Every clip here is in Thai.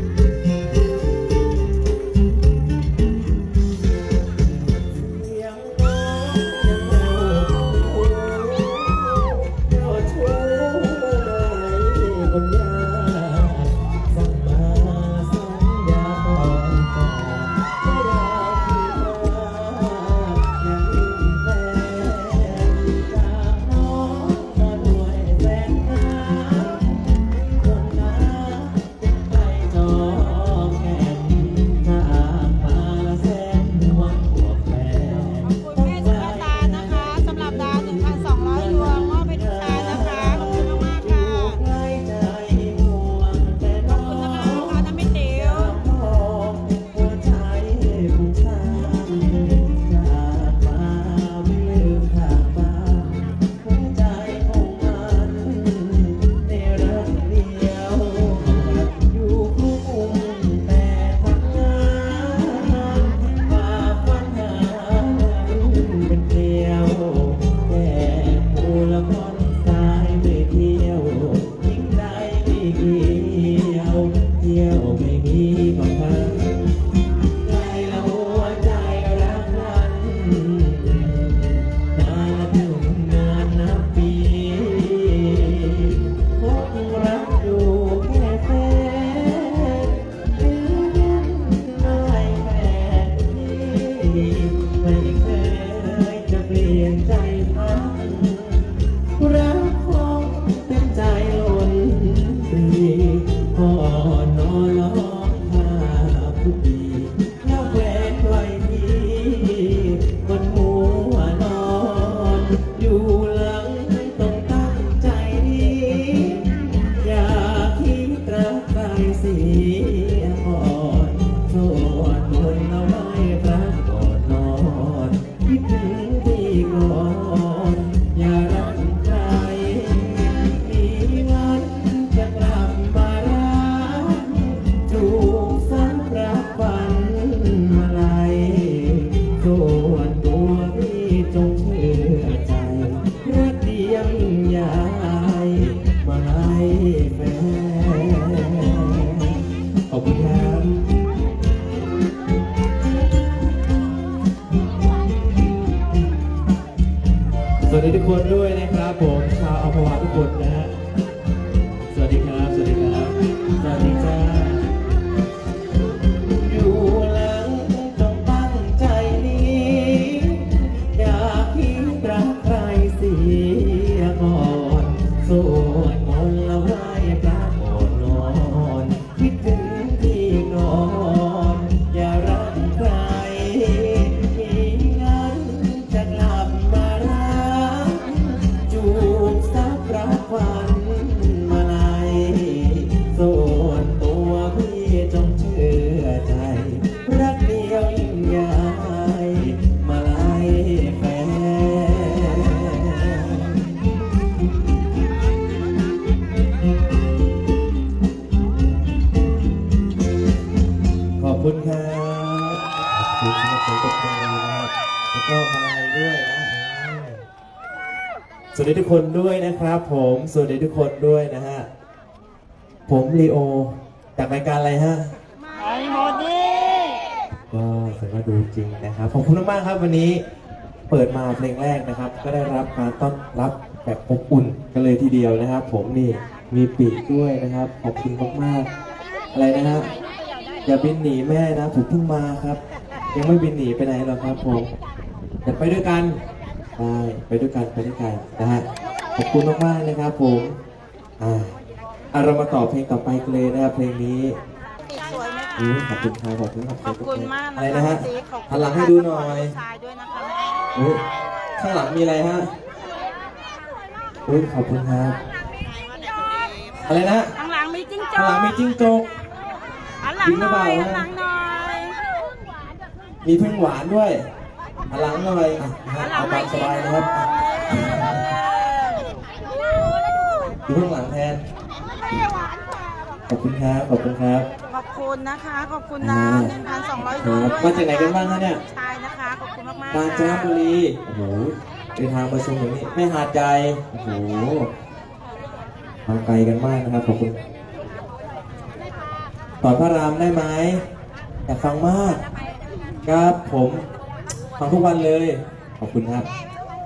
เเที่ยวไม่มีก็พัน กคนด้วยนะครับผมชาวอัมพวาทุกคนนะฮะสวัสดีครับ สวัสดีครับ สวัสดีจ้าอยู่หลังจงตั้งใจนี้ อย่าทิ้งรักใครเสียก่อนส คนด้วยนะครับ ผมสวัสดีทุกคนด้วยนะฮะ ผมลีโอ จากรายการอะไรฮะไอ้โมดี้ก็สามารถดูจริงนะครับ ขอบคุณมากๆครับวันนี้เปิดมาเพลงแรกนะครับ ก็ได้รับการต้อนรับแบบอบอุ่นกันเลยทีเดียวนะครับ ผมนี่มีปีกด้วยนะครับ ขอบคุณมากๆอะไรนะฮะอย่าบินหนีแม่นะผมเพิ่งมาครับ ยังไม่บินหนีไปไหนหรอกครับผมเดี๋ยวไปด้วยกัน ได้ไปด้วยกันไปด้วยกันนะฮะขอบคุณมากๆนะครับผมอ่าอะเรามาต่อเพลงต่อไปกันเลยนะครับเพลงนี้สวยไหมคะอุ๊ยขอบคุณครับขอบคุณครับขอบคุณมากนะอะไรคะนะฮะพี่ขอบคุณหันหลังให้ดูหน่อย ทรายด้วยนะคะอุ๊ยข้างหลังมีอะไรฮะอุ้ยขอบคุณครับ อะไรนะ ข้างหลังมีจิ้งจข้างหลังมีจิ้งจก หันหลังหน่อยหันหลังหน่อยมีพึ่งหวานด้วย หันหลังหน่อยอะนะฮะหันหลัเอางตามสบายนะครับอยู่ข้างหลังแทนขอบคุณครับขอบคุณครับ ขอบคุณนะคะ ขอบคุณอ่านะ1,200คดวรังบด้วยมาจากไหนกันบ้างคะเนี่ยใช่นะคะ ขอบคุณมากๆกาญจนบุรีโอ้โหเดินทางมาชมถึงนี่แม่หาดใหญ่โอ้โหมาไกลกันมากนะครับขอบคุณสอนพระรามได้ไหมอยากฟังมาก ครับผม ฟังทุกวันเลย ขอบคุณครับ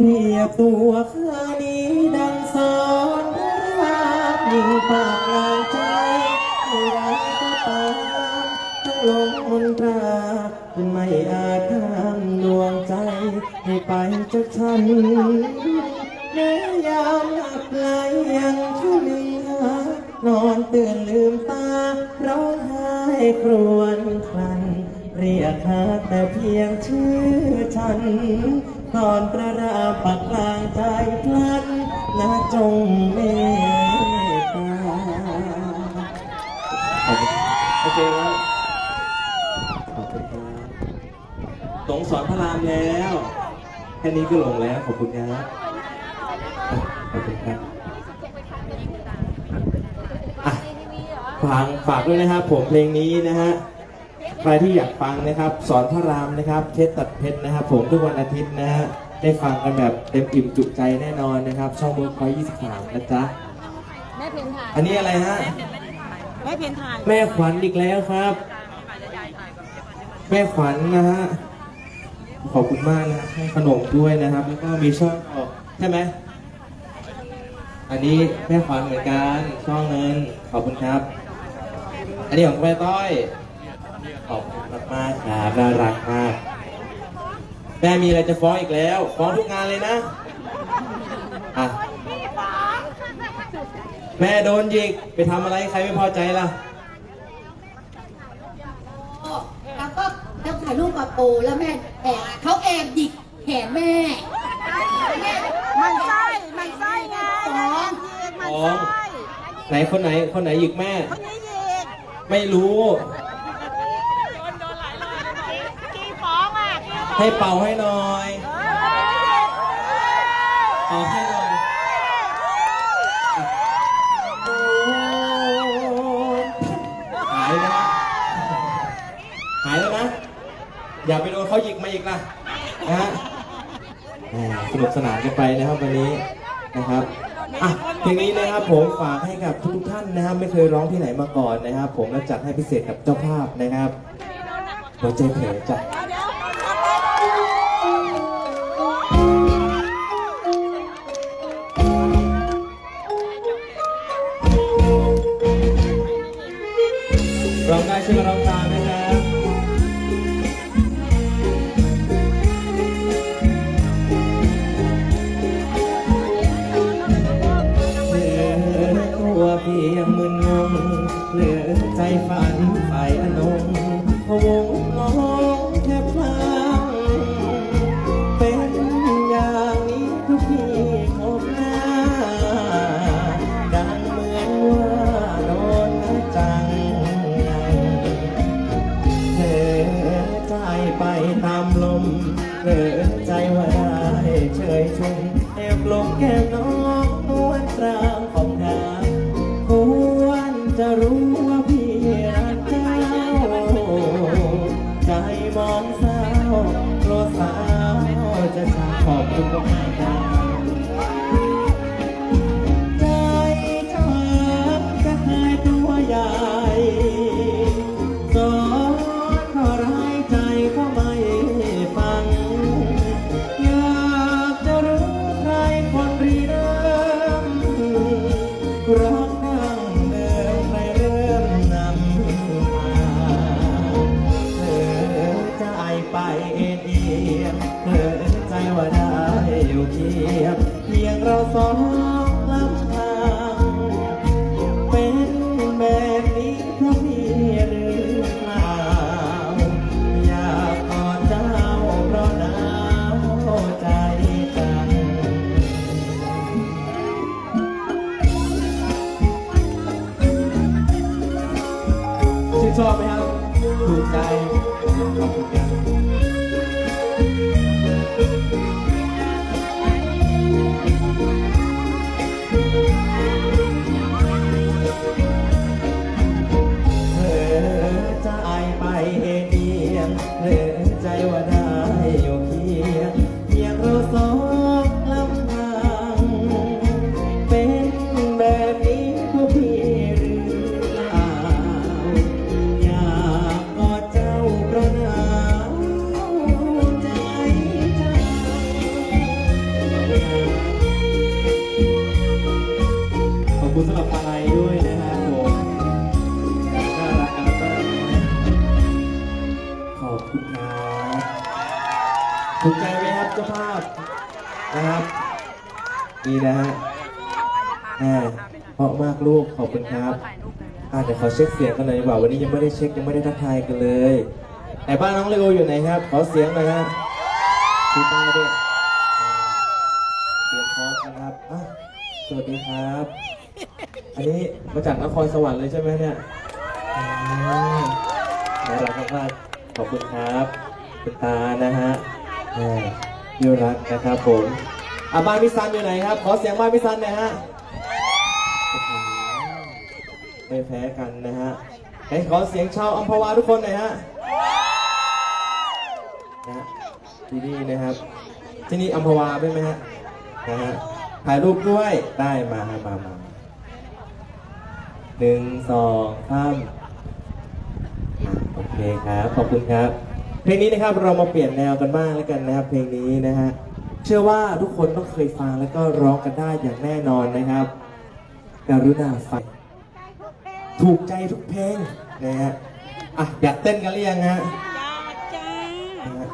เรียบตัวข้านี้ดังสอนระรามยิ่งปากลางใจเมื่อไรก็ตามทั้งลงมนตราไม่อาจห้ามดวงใจ ให้ไปจากฉันแม้ยามหลับไหลยังช่วยหานอนตื่นลืมตาร้องไห้ครวญครัน เรียกหาแต่เพียงชื่อฉัน ตอนประราปักลางใจพลันนะจงเมตตาโอเคครับขอบคุณครับตรงสอนพระรามแล้ว แค่นี้ก็หลงแล้ว ขอบคุณครับขอบคุณครับฟังฝากด้วยนะครับผมเพลงนี้นะฮะ ใครที่อยากฟังนะครับ สอนพระรามนะครับเพชรตัดเพชรนะครับ ผมทุกวันอาทิตย์นะฮะได้ฟังกันแบบเต็มอิ่มจุใจแน่นอนนะครับ ช่องเวิร์คพอย23นะจ๊ะแม่เพนถ่ายอันนี้อะไรฮะแม่เพนถ่ายแม่ขวัญอีกแล้วครับ แม่ขวัญนะฮะขอบคุณมากนะครับให้ขนมด้วยนะครับ แล้วก็มีช่องออกใช่ไหมอันนี้แม่ขวัญเหมือนกันช่องเงินขอบคุณครับ อันนี้ของแม่ต้อย ขอบคุณมากๆครับน่ารักมาก แม่มีอะไรจะฟ้องอีกแล้ว ฟ้องทุกงานเลยนะอะแม่โดนหยิกไปทำอะไรใครไม่พอใจล่ะ แล้วก็แล้วถ่ายรูปกับปูแล้วแม่แอบเขาแอบหยิกแขนแม่แม่มันไส้มันไส้ไงฟ้องมันฟ้องไส้ไหนคนไหนคนไหนหยิกแม่ คนนี้ยิกไม่รู้ กี่ฟ้องอะกี่ฟ้อง ให้เป่าให้หน่อยเอ้ยเป่าให้หน่อยหายแล้วนะหายแล้วนะ อย่าไปโดนเขาหยิกมาอีกนะนะฮะแหมสนุกสนานกันไปนะครับวันนี้นะครับอะเพลงนี้นะครับผมฝากให้กับทุกๆท่านนะครับ ไม่เคยร้องที่ไหนมาก่อนนะครับ ผมแล้วจัดให้พิเศษกับเจ้าภาพนะครับหัวใจเผลอจ้ะ ช่วยกันร้องตามนะครับเหลือตัวเพียงมึนงงเหลือใจฝันฝ่ายอนง เดินใจว่าได้เฉยชมแอบลงแก้ม แหมเพราะมากลูกขอบคุณครับอะเดี๋ยวขอเช็คเสียงกันหน่อยดีกว่าวันนี้ยังไม่ได้เช็คยังไม่ได้ทักทายกันเลยไหนบ้านน้องเลโออยู่ไหนครับ ขอเสียงหน่อยฮะดูตาด้วยเสียงพร้อมนะครับอะสวัสดีครับ อันนี้มาจากนครสวรรค์เลยใช่ไหมเนี่ยอืมน่ารักมากๆขอบคุณครับคุณตานะฮะแหมที่รักนะครับผมอะบ้านพี่ซันอยู่ไหนครับ ขอเสียงบ้านพี่ซันหน่อยฮะ ไม่แพ้กันนะฮะให้ขอเสียงชาวอัมพวาทุกคนหน่อยฮะนะฮะที่นี่นะครับ ที่นี่อัมพวาใช่ไหมฮะนะฮะถ่ายรูปด้วยได้มาฮะมามาหนึ่งสองสามโอเคครับขอบคุณครับ เพลงนี้นะครับเรามาเปลี่ยนแนวกันบ้างแล้วกันนะครับ เพลงนี้นะฮะเชื่อว่าทุกคนต้องเคยฟังแล้วก็ร้องกันได้อย่างแน่นอนนะครับ การุณาฟังถูกใจทุกเพลงนะฮะอะอยากเต้นกันหรือยังฮะอยากจ้านะฮะ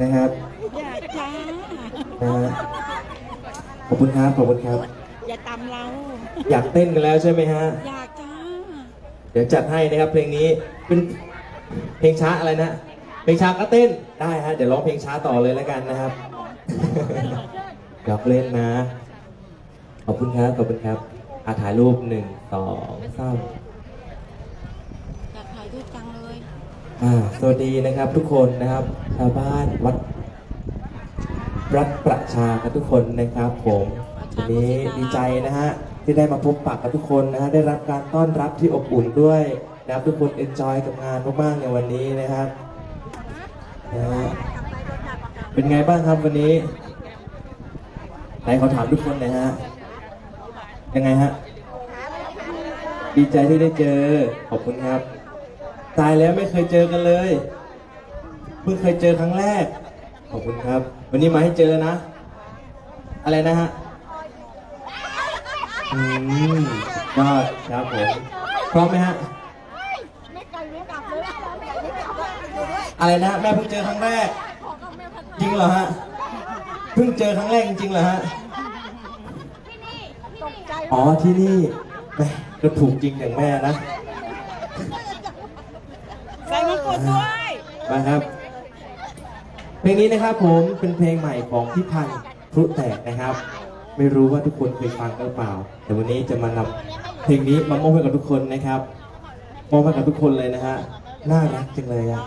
นะครับอยากจ้านะฮะขอบคุณครับขอบคุณครับ อย่าตำเรา อยากเต้นกันแล้วใช่ไหมฮะ อยากจ้า เดี๋ยวจัดให้นะครับเพลงนี้เป็นเพลงช้าอะไรนะ เพลงช้าก็เต้นได้ฮะเดี๋ยวร้องเพลงช้าต่อเลยแล้วกันนะครับอยากเล่นนะข อบคุณครับ ขอบคุณครับอาถ่ายรูปหนึ่งสองสามอยากถ่ายด้วยจังเลย อ่า สวัสดีนะครับทุกคนนะครับ ชาวบ้านวัดรัฐประชาครับทุกคนนะครับผมวันนี้ดีใจนะฮะที่ได้มาพบปะกับทุกคนนะฮะได้รับการต้อนรับที่อบอุ่นด้วยนะครับทุกคนเอนจอยกับงานมากๆในวันนี้นะครับนะฮะเป็นไงบ้างครับวันนี้ไหนขอถามทุกคนหน่อยฮะ ยังไงฮะ ดีใจที่ได้เจอ ขอบคุณครับ ตายแล้วไม่เคยเจอกันเลย เพิ่งเคยเจอครั้งแรก ขอบคุณครับ วันนี้มาให้เจอนะ อะไรนะฮะ อืมยอดครับผม พร้อมไหมฮะ อะไรนะแม่เพิ่งเจอครั้งแรก จริงเหรอฮะ เพิ่งเจอครั้งแรกจริงเหรอฮะ อ๋อที่นี่แม่ก็ถูกจริงอย่างแม่นะใส่มงกุฎด้วยมาครับ เพลงนี้นะครับผมเป็นเพลงใหม่ของพี่พันธุ์พลุแตกนะครับ ไม่รู้ว่าทุกคนเคยฟังกันหรือเปล่า แต่วันนี้จะมานำเพลงนี้มามอบให้กับทุกคนนะครับมอบให้กับทุกคนเลยนะฮะน่ารักจังเลยอะ